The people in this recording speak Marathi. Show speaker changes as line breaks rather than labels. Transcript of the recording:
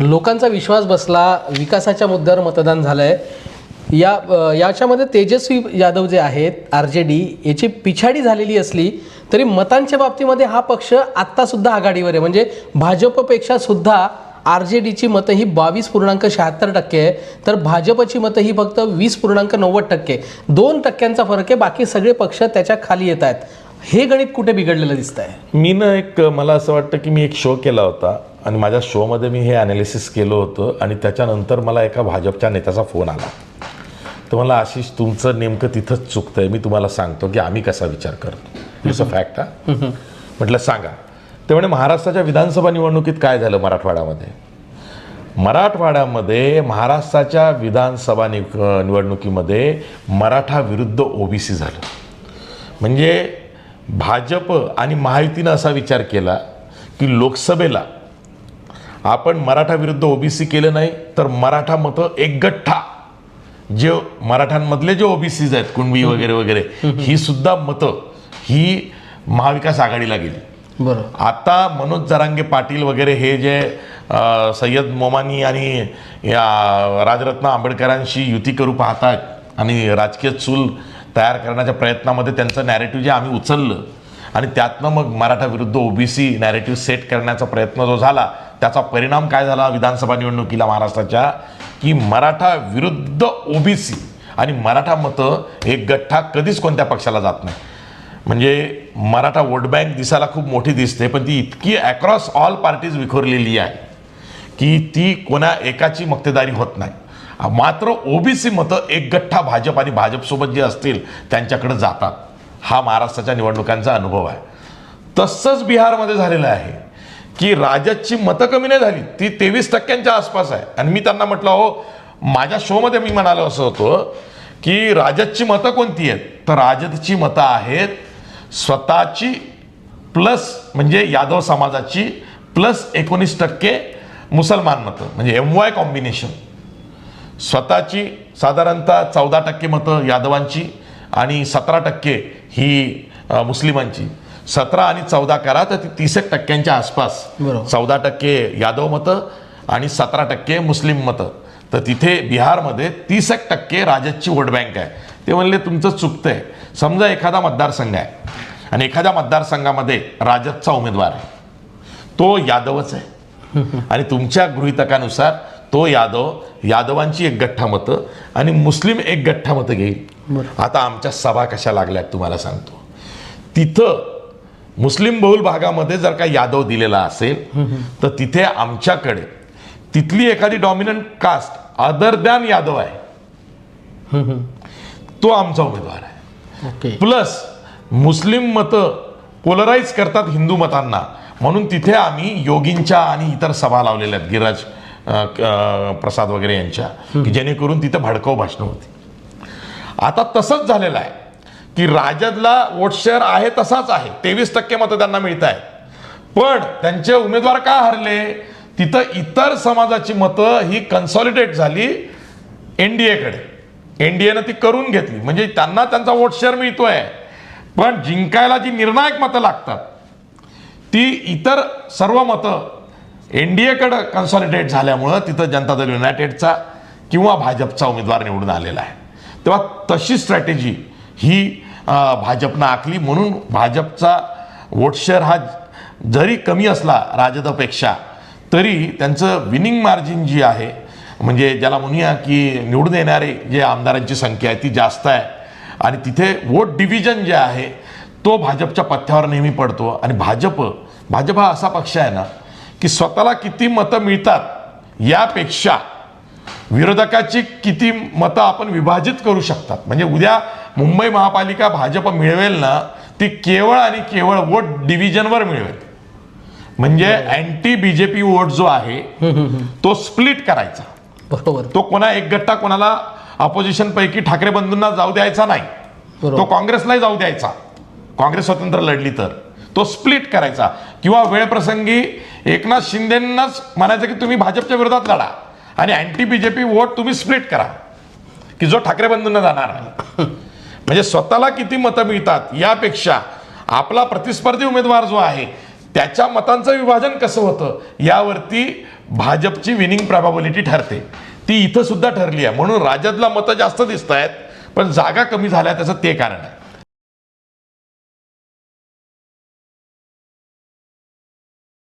लोकांचा विश्वास बसला विकासाच्या मुद्द्यावर मतदान झालं आहे या याच्यामध्ये तेजस्वी यादव जे आहेत आर जे डी याची पिछाडी झालेली असली तरी मतांच्या बाबतीमध्ये हा पक्ष आत्तासुद्धा आघाडीवर आहे. म्हणजे भाजपपेक्षा सुद्धा आर जे डीची मतं ही बावीस पूर्णांक शहात्तर टक्के आहे. तर भाजपची मतं ही फक्त वीस पूर्णांक नव्वद टक्के दोन टक्क्यांचा फरक आहे. बाकी सगळे पक्ष त्याच्याखाली येत आहेत. हे गणित कुठे बिघडलेलं दिसत आहे
मी ना एक मला असं वाटतं की मी एक शो केला होता. आणि माझ्या शोमध्ये मी हे ॲनालिसिस केलं होतं आणि त्याच्यानंतर मला एका भाजपच्या नेत्याचा फोन आला. तर मला आशिष तुमचं नेमकं तिथंच चुकतं आहे मी तुम्हाला सांगतो की आम्ही कसा विचार करतो. इट्स अ फॅक्ट हा? म्हटलं सांगा. ते म्हणे महाराष्ट्राच्या विधानसभा निवडणुकीत काय झालं मराठवाड्यामध्ये? मराठवाड्यामध्ये महाराष्ट्राच्या विधानसभा निव निवडणुकीमध्ये मराठा विरुद्ध ओबीसी झालं. म्हणजे भाजप आणि महायुतीनं असा विचार केला की लोकसभेला आपण मराठा विरुद्ध ओबीसी केलं नाही तर मराठा मतं एक गठ्ठा. जे मराठ्यांमधले जे ओबीसीज आहेत कुणबी वगैरे वगैरे ही सुद्धा मतं ही महाविकास आघाडीला गेली.
बरोबर
आता मनोज जरांगे पाटील वगैरे हे जे सय्यद मोमानी आणि या राजरत्न आंबेडकरांशी युती करू पाहतात आणि राजकीय चूल तयार करण्याच्या प्रयत्नामध्ये त्यांचं नॅरेटिव्ह जे आम्ही उचललं आणि त्यातनं मग मराठा विरुद्ध ओबीसी नॅरेटिव्ह सेट करण्याचा प्रयत्न जो झाला त्याचा परिणाम काय झाला विधानसभा निवडणुकीला महाराष्ट्राच्या? की मराठा विरुद्ध ओबीसी आणि मराठा मतं एक गठ्ठा कधीच कोणत्या पक्षाला जात नाही. म्हणजे मराठा वोट बँक दिसायला खूप मोठी दिसते पण ती इतकी अक्रॉस ऑल पार्टीज विखुरलेली आहे की ती कोणा एकाची मक्तेदारी होत नाही. मात्र ओबीसी मतं एक गठ्ठा भाजप आणि भाजपसोबत जे असतील त्यांच्याकडे जातात. हा महाराष्ट्राच्या निवडणुकांचा अनुभव आहे. तसंच बिहारमध्ये झालेलं आहे. की राजदची मतं कमी नाही झाली. ती तेवीस टक्क्यांच्या आसपास आहे. आणि मी त्यांना म्हटलं हो माझ्या शोमध्ये मी म्हणालो असं होतं की राजदची मतं कोणती आहेत? तर राजदची मतं आहेत स्वतःची प्लस म्हणजे यादव समाजाची प्लस एकोणीस टक्के मुसलमान मतं. म्हणजे एम वाय कॉम्बिनेशन स्वतःची साधारणतः चौदा टक्के मतं यादवांची आणि सतरा टक्के ही मुस्लिमांची. सतरा आणि चौदा करा तर ती तीस एक टक्क्यांच्या आसपास. चौदा टक्के यादव मतं आणि सतरा टक्के मुस्लिम मतं. तर तिथे बिहारमध्ये तीस एक टक्के राजदची वोट बँक आहे. ते म्हणले तुमचं चुकतंय. समजा एखादा मतदारसंघ आहे आणि एखाद्या मतदारसंघामध्ये राजदचा उमेदवार आहे. तो यादवच आहे. आणि तुमच्या गृहितकानुसार तो यादव यादवांची एक गठ्ठा मतं आणि मुस्लिम एक गठ्ठा मतं घेईल. आता आमच्या सभा कशा लागल्यात तुम्हाला सांगतो. तिथं मुस्लिम बहुल भागामध्ये जर का यादव दिलेला असेल तर तिथे आमच्याकडे तिथली एखादी dominant caste other than Yadav आहे. तो आमचा उमेदवार आहे.
ओके.
प्लस मुस्लिम मतं पोलराईज करतात हिंदू मतांना. म्हणून तिथे आम्ही योगींच्या आणि इतर सभा लावलेल्या आहेत. गिराज अ, प्रसाद वगैरे यांच्या की जेणेकरून तिथे भडकाऊ भाषणं होती. आता तसंच झालेलं आहे. की राजदला वोट शेअर आहे तसाच आहे. तेवीस टक्के मतं त्यांना मिळत आहे पण त्यांचे उमेदवार का हरले? तिथं इतर समाजाची मतं ही कन्सॉलिडेट झाली एनडीएकडे एनडीएनं ती करून घेतली. म्हणजे त्यांना त्यांचा वोट शेअर मिळतोय. पण जिंकायला जी निर्णायक मतं लागतात ती इतर सर्व मतं एन डी एकडं कन्सॉलिडेट झाल्यामुळं तिथं जनता दल युनायटेडचा किंवा भाजपचा उमेदवार निवडून आलेला आहे. तेव्हा तशी स्ट्रॅटेजी ही भाजपनं आखली. म्हणून भाजपचा वोटशेअर हा जरी कमी असला राजदपेक्षा तरी त्यांचं विनिंग मार्जिन जी आहे म्हणजे ज्याला म्हणूया की निवडून येणारे जे आमदारांची संख्या आहे ती जास्त आहे. आणि तिथे वोट डिव्हिजन जे आहे तो भाजपच्या पथ्यावर नेहमी पडतो. आणि भाजप भाजप हा असा पक्ष आहे ना की स्वतःला किती मतं मिळतात यापेक्षा विरोधकाची किती मतं आपण विभाजित करू शकतात. म्हणजे उद्या मुंबई महापालिका भाजप मिळवेल ना ती केवळ आणि केवळ वोट डिव्हिजनवर मिळवेल. म्हणजे अँटी बीजेपी वोट जो आहे तो स्प्लिट करायचा.
बरोबर.
तो कोणा एक गट्टा कोणाला ऑपोजिशन पैकी ठाकरे बंधूंना जाऊ द्यायचा नाही. तो काँग्रेसलाही जाऊ द्यायचा. काँग्रेस स्वतंत्र लढली तर. तो स्प्लिट करायचा. किंवा वेळप्रसंगी एकनाथ शिंदेंनाच म्हणायचं की तुम्ही भाजपच्या विरोधात लढा. आणि अँटी बीजेपी वोट तुम्ही स्प्लिट करा. की जो ठाकरे बंधूंना जाणार म्हणजे स्वतःला किती मतं मिळतात यापेक्षा आपला प्रतिस्पर्धी उमेदवार जो आहे त्याच्या मतांचं विभाजन कसं होतं यावरती भाजपची विनिंग प्रॉबॅबिलिटी ठरते. ती इथं सुद्धा ठरली आहे. म्हणून राज्यातला मतं जास्त दिसत आहेत पण जागा कमी झाल्या त्याचं ते कारण आहे.